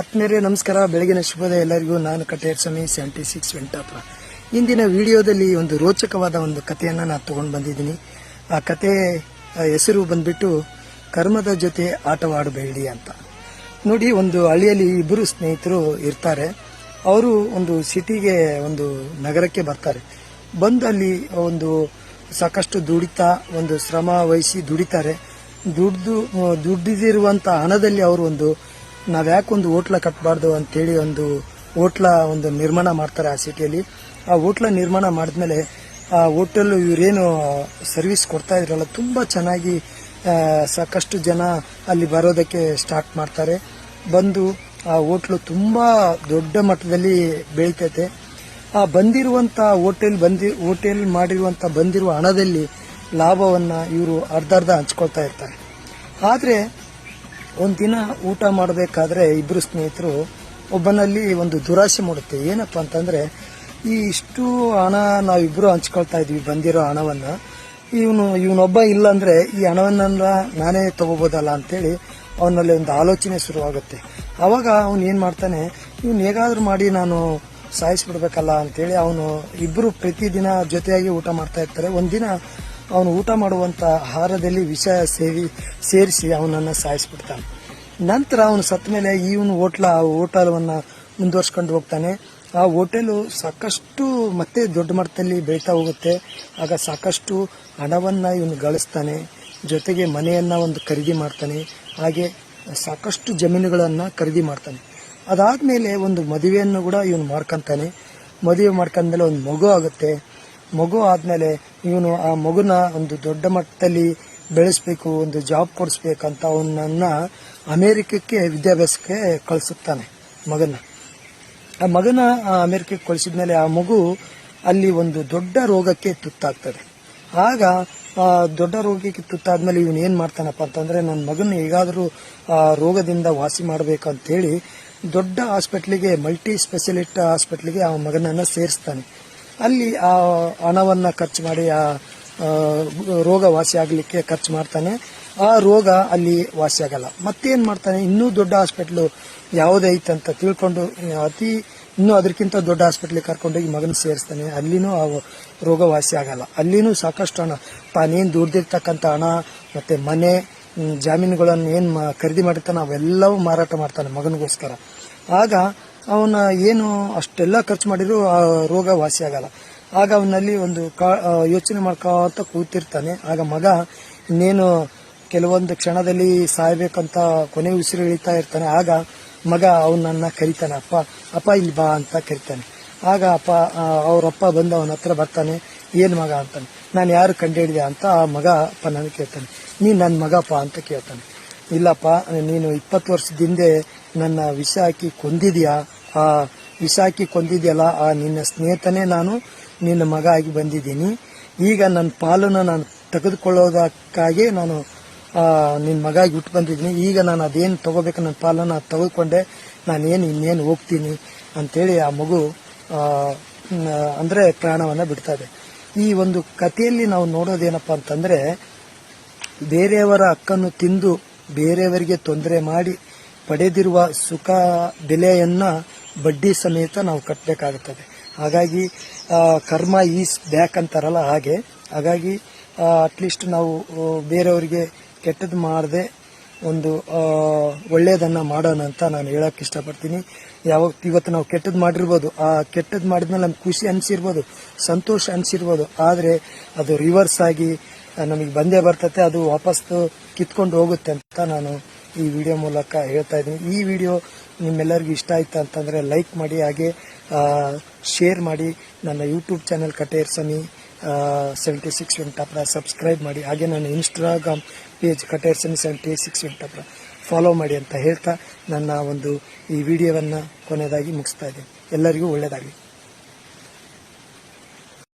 ಆತ್ಮೀಯರೇ, ನಮಸ್ಕಾರ. ಬೆಳಗಿನ ಶುಭೋದಯ ಎಲ್ಲರಿಗೂ. ನಾನು ಕಟೇರ್ ಸ್ವಾಮಿ ಸೆವೆಂಟಿ ಸಿಕ್ಸ್ ವೆಂಟಾಪುರ ಇಂದಿನ ವಿಡಿಯೋದಲ್ಲಿ ಒಂದು ರೋಚಕವಾದ ಒಂದು ಕಥೆಯನ್ನು ನಾನು ತಗೊಂಡು ಬಂದಿದ್ದೀನಿ. ಆ ಕತೆ ಹೆಸರು ಬಂದ್ಬಿಟ್ಟು ಕರ್ಮದ ಜೊತೆ ಆಟವಾಡಬೇಡಿ ಅಂತ. ನೋಡಿ, ಒಂದು ಹಳ್ಳಿಯಲ್ಲಿ ಇಬ್ಬರು ಸ್ನೇಹಿತರು ಇರ್ತಾರೆ. ಅವರು ಒಂದು ಸಿಟಿಗೆ, ಒಂದು ನಗರಕ್ಕೆ ಬರ್ತಾರೆ. ಬಂದು ಅಲ್ಲಿ ಒಂದು ಸಾಕಷ್ಟು ದುಡಿತಾ, ಒಂದು ಶ್ರಮ ವಹಿಸಿ ದುಡಿತಾರೆ. ದುಡ್ದು ದುಡ್ದಿರುವಂತ ಹಣದಲ್ಲಿ ಅವರು ಒಂದು ನಾವ್ಯಾಕೆ ಒಂದು ಹೋಟ್ಲ ಕಟ್ಟಬಾರ್ದು ಅಂತೇಳಿ ಒಂದು ಹೋಟ್ಲ ಒಂದು ನಿರ್ಮಾಣ ಮಾಡ್ತಾರೆ ಆ ಸಿಟಿಯಲ್ಲಿ. ಆ ಹೋಟ್ಲ ನಿರ್ಮಾಣ ಮಾಡಿದ್ಮೇಲೆ ಆ ಹೋಟೆಲ್ ಇವರೇನು ಸರ್ವಿಸ್ ಕೊಡ್ತಾ ಇದ್ರಲ್ಲ, ತುಂಬಾ ಚೆನ್ನಾಗಿ ಸಾಕಷ್ಟು ಜನ ಅಲ್ಲಿ ಬರೋದಕ್ಕೆ ಸ್ಟಾರ್ಟ್ ಮಾಡ್ತಾರೆ. ಬಂದು ಆ ಹೋಟ್ಲು ತುಂಬಾ ದೊಡ್ಡ ಮಟ್ಟದಲ್ಲಿ ಬೆಳೀತೈತೆ. ಆ ಬಂದಿರುವಂಥ ಹೋಟೆಲ್ ಬಂದಿ, ಹೋಟೆಲ್ ಮಾಡಿರುವಂಥ ಬಂದಿರುವ ಹಣದಲ್ಲಿ ಲಾಭವನ್ನ ಇವರು ಅರ್ಧ ಅರ್ಧ ಹಂಚ್ಕೊಳ್ತಾ ಇರ್ತಾರೆ. ಆದ್ರೆ ಒಂದಿನ ಊಟ ಮಾಡಬೇಕಾದ್ರೆ ಇಬ್ರು ಸ್ನೇಹಿತರು ಒಬ್ಬನಲ್ಲಿ ಒಂದು ದುರಾಸೆ ಮೂಡುತ್ತೆ. ಏನಪ್ಪಾ ಅಂತಂದ್ರೆ, ಈ ಇಷ್ಟು ಹಣ ನಾವಿಬ್ರು ಹಂಚ್ಕೊಳ್ತಾ ಇದೀವಿ, ಬಂದಿರೋ ಹಣವನ್ನ. ಇವನು, ಇವನೊಬ್ಬ ಇಲ್ಲ ಅಂದ್ರೆ ಈ ಹಣವನ್ನೆಲ್ಲ ನಾನೇ ತಗೋಬೋದಲ್ಲ ಅಂತೇಳಿ ಅವನಲ್ಲಿ ಒಂದು ಆಲೋಚನೆ ಶುರುವಾಗುತ್ತೆ. ಅವಾಗ ಅವನು ಏನ್ ಮಾಡ್ತಾನೆ, ಇವನ್ ಹೇಗಾದ್ರೂ ಮಾಡಿ ನಾನು ಸಾಯಿಸ್ಬಿಡ್ಬೇಕಲ್ಲ ಅಂತೇಳಿ ಅವನು ಇಬ್ರು ಪ್ರತಿದಿನ ಜೊತೆಯಾಗಿ ಊಟ ಮಾಡ್ತಾ ಇರ್ತಾರೆ. ಒಂದಿನ ಅವನು ಊಟ ಮಾಡುವಂತ ಆಹಾರದಲ್ಲಿ ವಿಷ ಸೇವಿ ಸೇರಿಸಿ ಅವನನ್ನ ಸಾಯಿಸ್ಬಿಡ್ತಾನೆ. ನಂತರ ಅವನು ಸತ್ತ ಮೇಲೆ ಇವನು ಹೋಟ್ಲ ಹೋಟೆಲವನ್ನ ಮುಂದುವರ್ಸ್ಕೊಂಡು ಹೋಗ್ತಾನೆ. ಆ ಹೋಟೆಲು ಸಾಕಷ್ಟು ಮತ್ತೆ ದೊಡ್ಡ ಮಟ್ಟದಲ್ಲಿ ಬೆಳೀತಾ ಹೋಗುತ್ತೆ. ಆಗ ಸಾಕಷ್ಟು ಹಣವನ್ನ ಇವನು ಗಳಿಸ್ತಾನೆ. ಜೊತೆಗೆ ಮನೆಯನ್ನ ಒಂದು ಖರೀದಿ ಮಾಡ್ತಾನೆ. ಹಾಗೆ ಸಾಕಷ್ಟು ಜಮೀನುಗಳನ್ನ ಖರೀದಿ ಮಾಡ್ತಾನೆ. ಅದಾದ್ಮೇಲೆ ಒಂದು ಮದುವೆಯನ್ನು ಕೂಡ ಇವನು ಮಾಡ್ಕೊಂತಾನೆ. ಮದುವೆ ಮಾಡ್ಕೊಂಡ್ಮೇಲೆ ಒಂದು ಮಗು ಆಗುತ್ತೆ. ಮಗು ಆದ್ಮೇಲೆ ಇವನು ಆ ಮಗುನ ಒಂದು ದೊಡ್ಡ ಮಟ್ಟದಲ್ಲಿ ಬೆಳೆಸಬೇಕು, ಒಂದು ಜಾಬ್ ಕೊಡಿಸ್ಬೇಕಂತ ಅವನನ್ನ ಅಮೆರಿಕಕ್ಕೆ ವಿದ್ಯಾಭ್ಯಾಸಕ್ಕೆ ಕಳಿಸುತ್ತಾನೆ ಮಗನ ಆ ಮಗನ ಅಮೆರಿಕಕ್ಕೆ ಕಳಿಸಿದ್ಮೇಲೆ ಆ ಮಗು ಅಲ್ಲಿ ಒಂದು ದೊಡ್ಡ ರೋಗಕ್ಕೆ ತುತ್ತಾಗ್ತದೆ. ಆಗ ಆ ದೊಡ್ಡ ರೋಗಕ್ಕೆ ತುತ್ತಾದ್ಮೇಲೆ ಇವನು ಏನ್ ಮಾಡ್ತಾನಪ್ಪ ಅಂತಂದ್ರೆ, ನನ್ನ ಮಗನ ಹೇಗಾದರೂ ಆ ರೋಗದಿಂದ ವಾಸಿ ಮಾಡಬೇಕು ಅಂತೇಳಿ ದೊಡ್ಡ ಹಾಸ್ಪಿಟ್ಲಿಗೆ ಮಲ್ಟಿ ಸ್ಪೆಷಲಿಸ್ಟ್ ಹಾಸ್ಪಿಟ್ಲಿಗೆ ಆ ಮಗನನ್ನ ಸೇರಿಸ್ತಾನೆ. ಅಲ್ಲಿ ಆ ಹಣವನ್ನ ಖರ್ಚು ಮಾಡಿ, ಆ ರೋಗ ವಾಸಿ ಆಗಲಿಕ್ಕೆ ಖರ್ಚು ಮಾಡ್ತಾನೆ. ಆ ರೋಗ ಅಲ್ಲಿ ವಾಸಿ ಆಗಲ್ಲ. ಮತ್ತೇನ್ ಮಾಡ್ತಾನೆ? ಇನ್ನೂ ದೊಡ್ಡ ಹಾಸ್ಪಿಟ್ಲು ಯಾವುದೈತೆ ಅಂತ ತಿಳ್ಕೊಂಡು, ಅತಿ ಇನ್ನೂ ಅದಕ್ಕಿಂತ ದೊಡ್ಡ ಹಾಸ್ಪಿಟ್ಲಿಗೆ ಕರ್ಕೊಂಡೋಗಿ ಮಗನ ಸೇರಿಸ್ತಾನೆ. ಅಲ್ಲಿನೂ ಆ ರೋಗ ವಾಸಿ ಆಗಲ್ಲ. ಅಲ್ಲಿನೂ ಸಾಕಷ್ಟು ಹಣ. ತಾನೇನು ದುಡ್ದಿರ್ತಕ್ಕಂಥ ಹಣ, ಮತ್ತೆ ಮನೆ ಜಾಮೀನುಗಳನ್ನು ಏನು ಖರೀದಿ ಮಾಡಿರ್ತಾನೆ ಅವೆಲ್ಲವೂ ಮಾರಾಟ ಮಾಡ್ತಾನೆ ಮಗನಿಗೋಸ್ಕರ. ಆಗ ಅವನ ಏನು ಅಷ್ಟೆಲ್ಲ ಖರ್ಚು ಮಾಡಿದ್ರು ಆ ರೋಗ ವಾಸಿ ಆಗಲ್ಲ. ಆಗ ಅವನಲ್ಲಿ ಒಂದು ಯೋಚನೆ ಮಾಡ್ಕೋತ ಕೂತಿರ್ತಾನೆ. ಆಗ ಮಗ ಇನ್ನೇನು ಕೆಲವೊಂದು ಕ್ಷಣದಲ್ಲಿ ಸಾಯ್ಬೇಕಂತ ಕೊನೆ ಉಸಿರು ಇಳಿತಾ ಇರ್ತಾನೆ. ಆಗ ಮಗ ಅವನನ್ನ ಕರಿತಾನೆ, ಅಪ್ಪ ಅಪ್ಪ ಇಲ್ಲಿ ಬಾ ಅಂತ ಕರಿತಾನೆ. ಆಗ ಅಪ್ಪ ಅವರಪ್ಪ ಬಂದು ಅವನ ಹತ್ರ ಬರ್ತಾನೆ, ಏನು ಮಗ ಅಂತಾನೆ. ನಾನು ಯಾರು ಕಂಡುಹಿಡಿದೆ ಅಂತ ಆ ಮಗ ಅಪ್ಪ ನನಗೆ ಕೇಳ್ತಾನೆ. ನೀನ್ ನನ್ನ ಮಗಪ್ಪ ಅಂತ ಕೇಳ್ತಾನೆ. ಇಲ್ಲಪ್ಪ, ನೀನು ಇಪ್ಪತ್ತು ವರ್ಷದ ಹಿಂದೆ ನನ್ನ ವಿಷ ಹಾಕಿ ಕೊಂದಿದ್ಯಾ? ಆ ವಿಷ ಹಾಕಿ ಕೊಂದಿದೆಯಲ್ಲ, ಆ ನಿನ್ನ ಸ್ನೇಹಿತನೇ ನಾನು, ನಿನ್ನ ಮಗ ಆಗಿ ಬಂದಿದ್ದೀನಿ. ಈಗ ನನ್ನ ಪಾಲನ್ನು ನಾನು ತೆಗೆದುಕೊಳ್ಳೋದಕ್ಕಾಗಿ ನಾನು ನಿನ್ನ ಮಗ ಆಗಿ ಹುಟ್ಟು ಬಂದಿದ್ದೀನಿ. ಈಗ ನಾನು ಅದೇನು ತಗೋಬೇಕು ನನ್ನ ಪಾಲನ್ನು ತೆಗೆದುಕೊಂಡೆ. ನಾನೇನು ಇನ್ನೇನು ಹೋಗ್ತೀನಿ ಅಂತೇಳಿ ಆ ಮಗು ಅಂದ್ರೆ ಪ್ರಾಣವನ್ನ ಬಿಡ್ತದೆ. ಈ ಒಂದು ಕಥೆಯಲ್ಲಿ ನಾವು ನೋಡೋದೇನಪ್ಪ ಅಂತಂದರೆ, ಬೇರೆಯವರ ಹಕ್ಕನ್ನು ತಿಂದು ಬೇರೆಯವರಿಗೆ ತೊಂದರೆ ಮಾಡಿ ಪಡೆದಿರುವ ಸುಖ ಬೆಲೆಯನ್ನ ಬಡ್ಡಿ ಸಮೇತ ನಾವು ಕಟ್ಟಬೇಕಾಗುತ್ತದೆ ಹಾಗಾಗಿ ಕರ್ಮ ಈಸ್ ಬ್ಯಾಕ್ ಅಂತಾರಲ್ಲ ಹಾಗೆ. ಹಾಗಾಗಿ ಅಟ್ಲೀಸ್ಟ್ ನಾವು ಬೇರೆಯವರಿಗೆ ಕೆಟ್ಟದ್ದು ಮಾಡದೆ ಒಂದು ಒಳ್ಳೆಯದನ್ನು ಒಳ್ಳೆಯದನ್ನ ಮಾಡೋಣ ಅಂತ ನಾನು ಹೇಳಕ್ ಇಷ್ಟಪಡ್ತೀನಿ. ಯಾವಾಗ ಇವತ್ತು ನಾವು ಕೆಟ್ಟದ್ದು ಮಾಡಿರ್ಬೋದು, ಆ ಕೆಟ್ಟದ್ದು ಮಾಡಿದ್ಮೇಲೆ ನಮ್ಗೆ ಖುಷಿ ಅನಿಸಿರ್ಬೋದು, ಸಂತೋಷ ಅನಿಸಿರ್ಬೋದು, ಆದರೆ ಅದು ರಿವರ್ಸ್ ಆಗಿ ನಮಗೆ ಬಂದೇ ಬರ್ತತೆ, ಅದು ವಾಪಸ್ ಕಿತ್ಕೊಂಡು ಹೋಗುತ್ತೆ ಅಂತ ನಾನು ಈ ವಿಡಿಯೋ ಮೂಲಕ ಹೇಳ್ತಾ ಇದ್ದೀನಿ. ಈ ವಿಡಿಯೋ ನಿಮ್ಮೆಲ್ಲರಿಗೂ ಇಷ್ಟ ಆಯ್ತು ಅಂತಂದರೆ ಲೈಕ್ ಮಾಡಿ, ಹಾಗೆ ಶೇರ್ ಮಾಡಿ. ನನ್ನ ಯೂಟ್ಯೂಬ್ ಚಾನೆಲ್ ಕಟೇರ್ ಸನಿ ಸೆವೆಂಟಿ ಸಿಕ್ಸ್ ವೆಂಟಪ್ರ ಸಬ್ಸ್ಕ್ರೈಬ್ ಮಾಡಿ. ಹಾಗೆ ನನ್ನ ಇನ್ಸ್ಟಾಗ್ರಾಮ್ ಪೇಜ್ ಕಟೇರ್ ಸನಿ ಸೆವೆಂಟಿ ಸಿಕ್ಸ್ ವೆಂಟಪ್ರ ಫಾಲೋ ಮಾಡಿ ಅಂತ ಹೇಳ್ತಾ ನನ್ನ ಒಂದು ಈ ವಿಡಿಯೋವನ್ನು ಕೊನೆಯದಾಗಿ ಮುಗಿಸ್ತಾ ಇದ್ದೀನಿ. ಎಲ್ಲರಿಗೂ ಒಳ್ಳೆಯದಾಗಲಿ